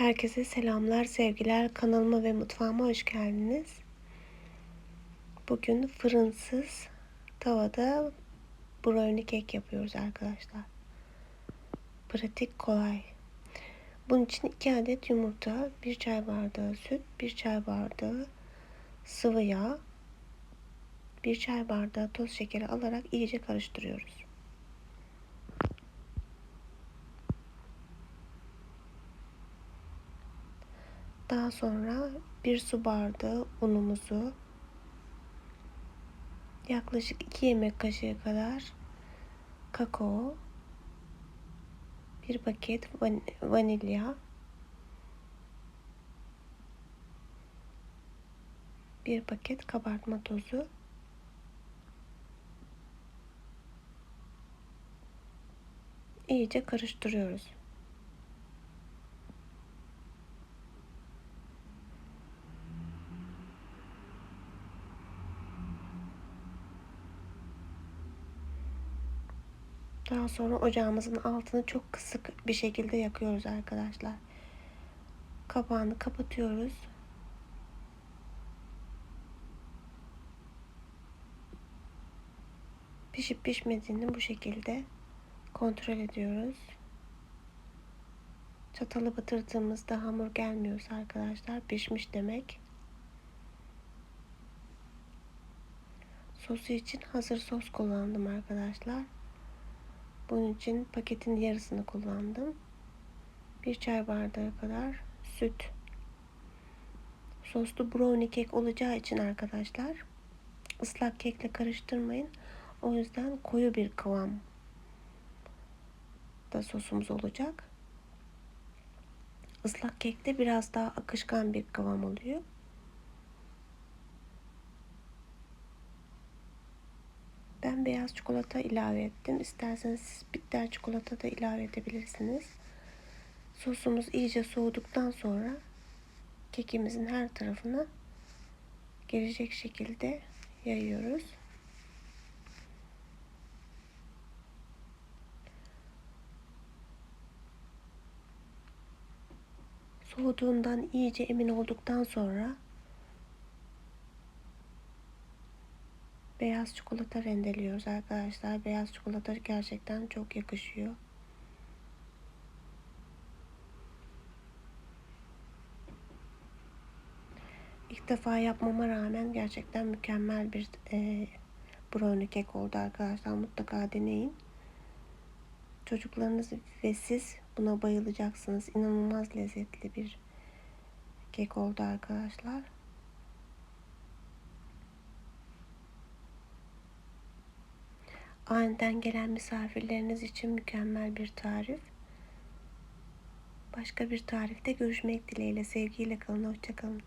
Herkese selamlar, sevgiler. Kanalıma ve mutfağıma hoş geldiniz. Bugün fırınsız tavada brownie kek yapıyoruz arkadaşlar. Pratik, kolay. Bunun için 2 adet yumurta, 1 çay bardağı süt, 1 çay bardağı sıvı yağ, 1 çay bardağı toz şekeri alarak iyice karıştırıyoruz. Daha sonra bir su bardağı unumuzu yaklaşık 2 yemek kaşığı kadar kakao, bir paket van vanilya, bir paket kabartma tozu, iyice karıştırıyoruz. Daha sonra ocağımızın altını çok kısık bir şekilde yakıyoruz arkadaşlar. Kapağını kapatıyoruz. Pişip pişmediğini bu şekilde kontrol ediyoruz. Çatalı batırdığımızda hamur gelmiyorsa arkadaşlar pişmiş demek. Sosu için hazır sos kullandım arkadaşlar. Bunun için paketin yarısını kullandım. Bir çay bardağı kadar süt. Soslu brownie kek olacağı için arkadaşlar ıslak kekle karıştırmayın. O yüzden koyu bir kıvam da sosumuz olacak. Islak kekte biraz daha akışkan bir kıvam oluyor. Ben beyaz çikolata ilave ettim. İsterseniz bitter çikolata da ilave edebilirsiniz. Sosumuz iyice soğuduktan sonra kekimizin her tarafına gelecek şekilde yayıyoruz. Soğuduğundan iyice emin olduktan sonra beyaz çikolata rendeliyoruz arkadaşlar. Beyaz çikolata gerçekten çok yakışıyor. İlk defa yapmama rağmen gerçekten mükemmel bir e, brownie kek oldu arkadaşlar. Mutlaka deneyin. Çocuklarınız ve siz buna bayılacaksınız. İnanılmaz lezzetli bir kek oldu arkadaşlar. Aniden gelen misafirleriniz için mükemmel bir tarif. Başka bir tarifte görüşmek dileğiyle. Sevgiyle kalın. Hoşçakalın.